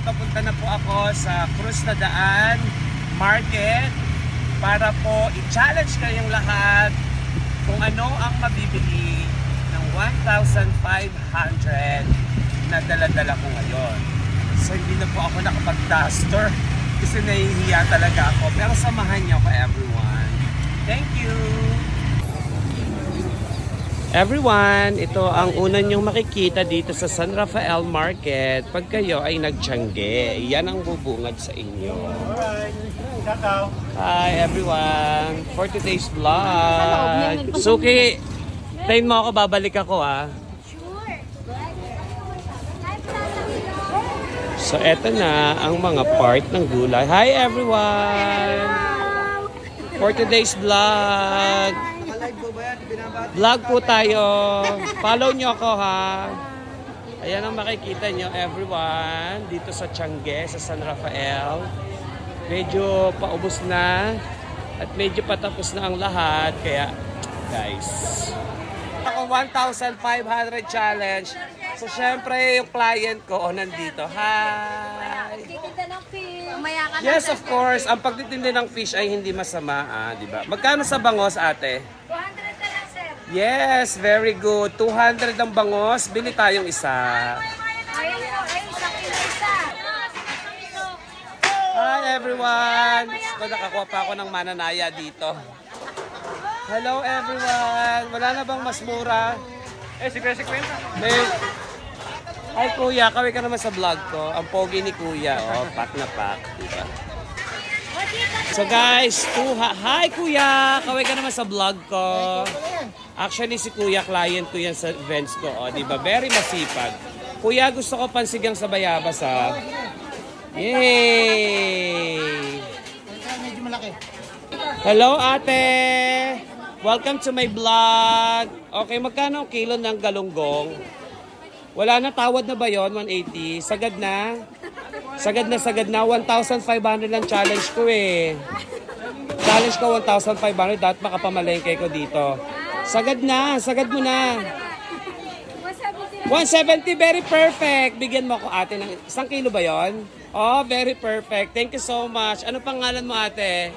naman, papunta na po ako sa Cruz na Daan Market para po i-challenge kayong lahat kung ano ang mabibili ng 1,500 na dala-dala ko ngayon. So hindi na po ako nakapag-duster kasi nahihiya talaga ako. Pero samahan niyo ako everyone. Thank you! Everyone, ito ang una niyong makikita dito sa San Rafael Market pag kayo ay nagtiyangge. Yan ang bubungad sa inyo. Alright. Hi everyone! For today's vlog. Suki, tayin mo ako, babalik ako ah. So eto na ang mga part ng gulay. Hi everyone! For today's vlog. Vlog po tayo. Follow nyo ako ha. Ayan ang makikita nyo everyone dito sa Tiangge, sa San Rafael. Medyo paubos na at medyo patapos na ang lahat. Kaya guys, ako 1,500 challenge. So syempre yung client ko oh, nandito. Hi! Titinda ng fish. Yes, of course. Ang pagtitindi ng fish ay hindi masama, ah, di ba? Magkano sa bangos, ate? 200 na lang, sir. Yes, very good. 200 ang bangos. Bili tayong isa. Hi, everyone. So, nakakuha pa ako ng mananaya dito. Hello, everyone. Wala na bang mas mura? Eh, si Kuya, si Kuya. May... Hi, kuya. Kaway ka naman sa vlog ko. Ang pogi ni kuya. Oh, pack na pack. Diba? So guys, tuha. Hi kuya! Kaway ka naman sa vlog ko. Actually si kuya, client ko yan sa events ko. Oh, di ba? Very masipag. Kuya, gusto ko pansigang sa bayabas ha. Yay! Medyo malaki. Hello ate! Welcome to my vlog. Okay, magkano ang kilo ng galunggong? Wala na, tawad na ba yon 180? Sagad na? Sagad na, sagad na. 1,500 lang challenge ko eh. Challenge ko 1,500. Dapat makapamalengke ko dito. Sagad na, sagad mo na. 170, very perfect. Bigyan mo ako ate ng isang kilo ba yon? Oh, very perfect. Thank you so much. Ano pangalan mo ate?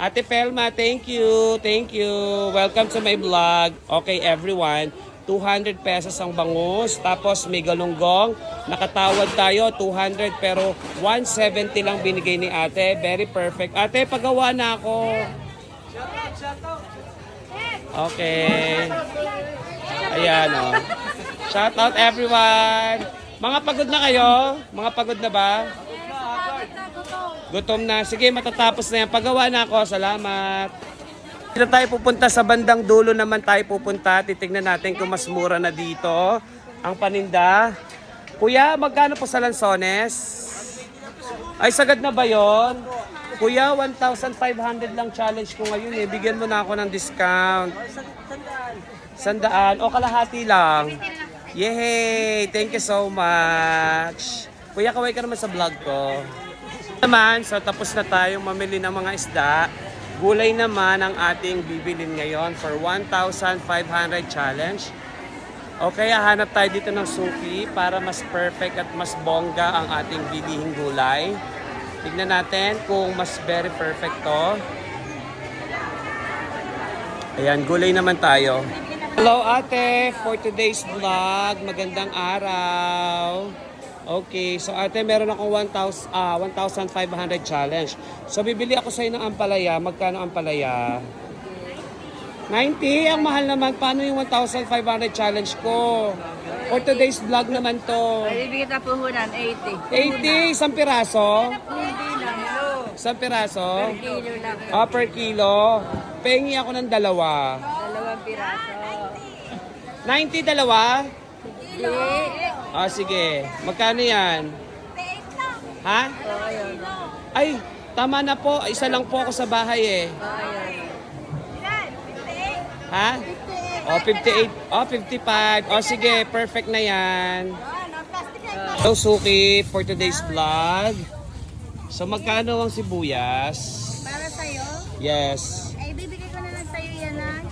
Ate Pelma, thank you. Thank you. Welcome to my vlog. Okay, everyone. 200 pesos ang bangus. Tapos may galunggong. Nakatawad tayo, 200 pero 170 lang binigay ni ate. Very perfect. Ate, pagawa na ako. Okay. Ayan, oh. Shout out everyone. Mga pagod na kayo? Mga pagod na ba? Gutom na. Sige, matatapos na yan. Pagawa na ako. Salamat. Dito tayo pupunta sa bandang dulo naman tayo pupunta. Titignan natin kung mas mura na dito. Ang paninda. Kuya, magkano po sa lansones? Ay, sagad na ba yon? Kuya, 1,500 lang challenge ko ngayon eh. Bigyan mo na ako ng discount. Sandaan. O kalahati lang. Yay! Thank you so much. Kuya, kaway ka naman sa vlog ko. Naman, so tapos na tayong mamili ng mga isda. Gulay naman ang ating bibilin ngayon for 1,500 challenge. Okay, hanap tayo dito ng suki para mas perfect at mas bongga ang ating bilihing gulay. Tignan natin kung mas very perfect to. Ayan, gulay naman tayo. Hello ate, for today's vlog, magandang araw. Okay, so ate, meron akong 1,000, ah, 1,500 challenge. So bibili ako sa'yo ng ampalaya. Magkano ampalaya? 90? Ang mahal naman. Paano yung 1,500 challenge ko? For today's vlog naman to. Bibigyan na puhunan, 80. 80, isang piraso? Hindi lang. Isang piraso? Kilo lang. Ah, per kilo. Pengi ako ng dalawa. Dalawang piraso. 90 dalawa? Hindi. Ah, sige. Magkano yan? Ha? Oh, ayun. Ay, tama na po. Isa lang po ako sa bahay eh. Oh, ayun. Ha? Oh, 58. Oh, 55. Oh, sige. Perfect na yan. Hello, Suki, for today's vlog. So, magkano ang sibuyas? Para sa'yo, Yes. ay bibigay ko na lang sa'yo yan ng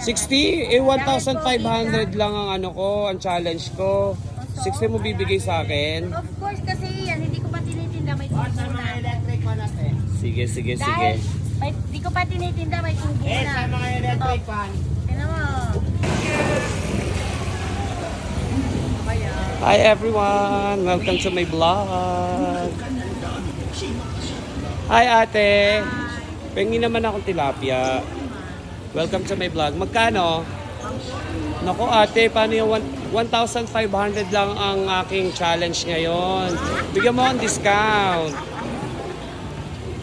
60? Eh, 1,500 lang ang ano ko, ang challenge ko. 60 mo bibigay sa akin? Of course, kasi yan, hindi ko pa tinitinda, may tungkuna. electric fan natin. Sige, sige, sige. Dahil, may, di ko pa tinitinda, may tungkuna. Eh, sa mga electric fan. Hi everyone! Welcome to my vlog! Hi ate! Pengi naman akong tilapia. Welcome to my vlog. Magkano? Naku ate, paano yung one- 1,500 lang ang aking challenge ngayon? Bigyan mo akong discount.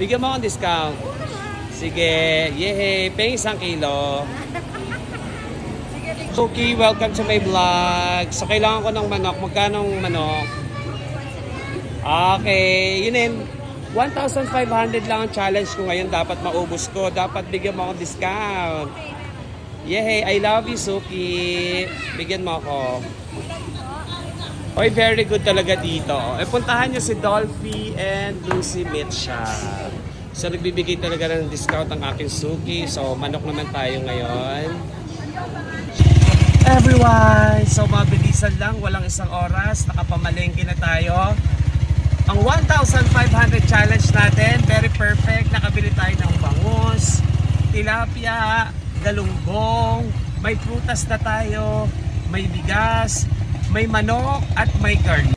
Bigyan mo akong discount. Sige, yehey, pengi isang kilo. Suki, welcome to my vlog. So, kailangan ko ng manok. Magkano ang manok? Okay, yun yun. 1,500 lang ang challenge ko ngayon. Dapat maubos ko. Dapat bigyan mo akong discount. Yehey, I love you, Suki. Bigyan mo ako. Oy, very good talaga dito. Eh, puntahan nyo si Dolphy and Lucy Mitcha. So, nagbibigay talaga ng discount ang aking Suki. So, manok naman tayo ngayon. Everyone! So mabilisan lang, walang isang oras, nakapamalengke na tayo. Ang 1,500 challenge natin, very perfect. Nakabili tayo ng bangus, tilapia, galunggong, may prutas na tayo, may bigas, may manok, at may curd.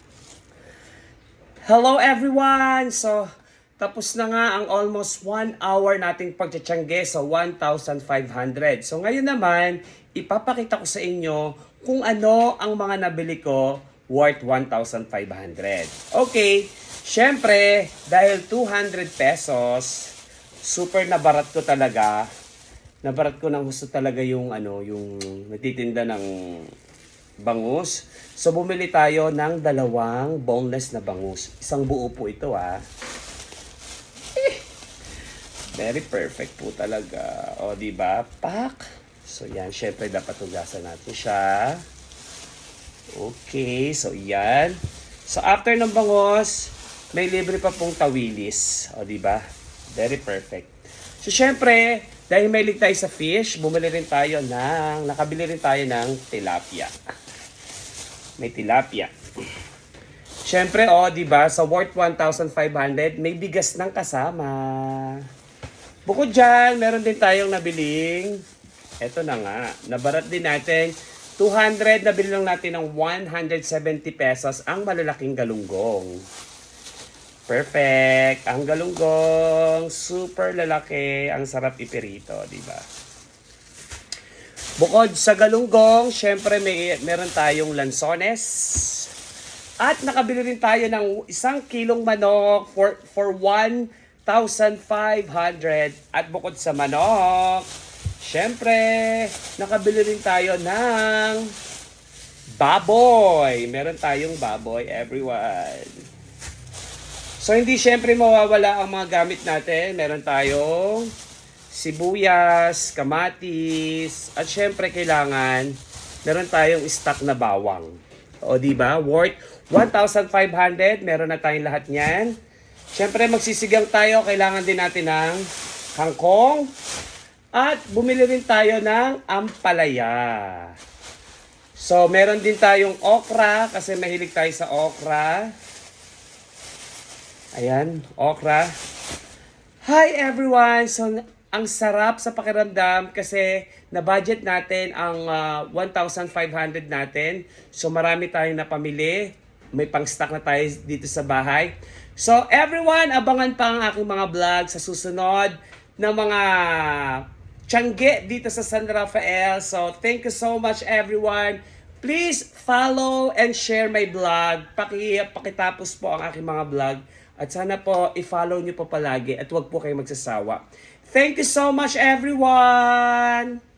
Hello everyone! So, tapos na nga ang almost 1 hour nating pagtsatsyangge sa 1,500. So ngayon naman, ipapakita ko sa inyo kung ano ang mga nabili ko worth 1,500. Okay, syempre, dahil 200 pesos, super nabarat ko talaga. Nabarat ko ng gusto talaga yung ano, yung nagtitinda ng bangus. So bumili tayo ng dalawang boneless na bangus. Isang buo po ito ah. Very perfect po talaga. O, di ba? Pak. So yan, syempre dapat hugasan natin siya. Okay, so yan. So after ng bangus, may libre pa pong tawilis. O, di ba? Very perfect. So syempre, dahil may tayo sa fish, bumili rin tayo ng, nakabili rin tayo ng tilapia. May tilapia. Syempre, oh, di ba, sa worth 1,500, may bigas ng kasama. Bukod dyan, meron din tayong nabiling, eto na nga, nabarat din natin, 200, nabili lang natin ng 170 pesos ang malalaking galunggong. Perfect. Ang galunggong, super lalaki, ang sarap ipirito, di ba? Bukod sa galunggong, syempre may meron tayong lansones. At nakabili rin tayo ng isang kilong manok for, for 1,500. At bukod sa manok, syempre, nakabili rin tayo ng baboy. Meron tayong baboy, everyone. So, hindi syempre mawawala ang mga gamit natin. Meron tayong sibuyas, kamatis, at syempre kailangan meron tayong stock na bawang. O di ba? Worth 1,500, meron na tayong lahat niyan. Syempre magsisigang tayo, kailangan din natin ng kangkong. At bumili rin tayo ng ampalaya. So, meron din tayong okra kasi mahilig tayo sa okra. Ayan, okra. Hi everyone! So, ang sarap sa pakiramdam kasi na-budget natin ang ah, 1,500 natin. So, marami tayong napamili. May pang-stock na tayo dito sa bahay. So, everyone, abangan pa ang aking mga vlog sa susunod na mga tiyangge dito sa San Rafael. So, thank you so much everyone. Please follow and share my vlog. Paki, pakitapos po ang aking mga vlog. At sana po, i-follow nyo po palagi at huwag po kayo magsasawa. Thank you so much everyone!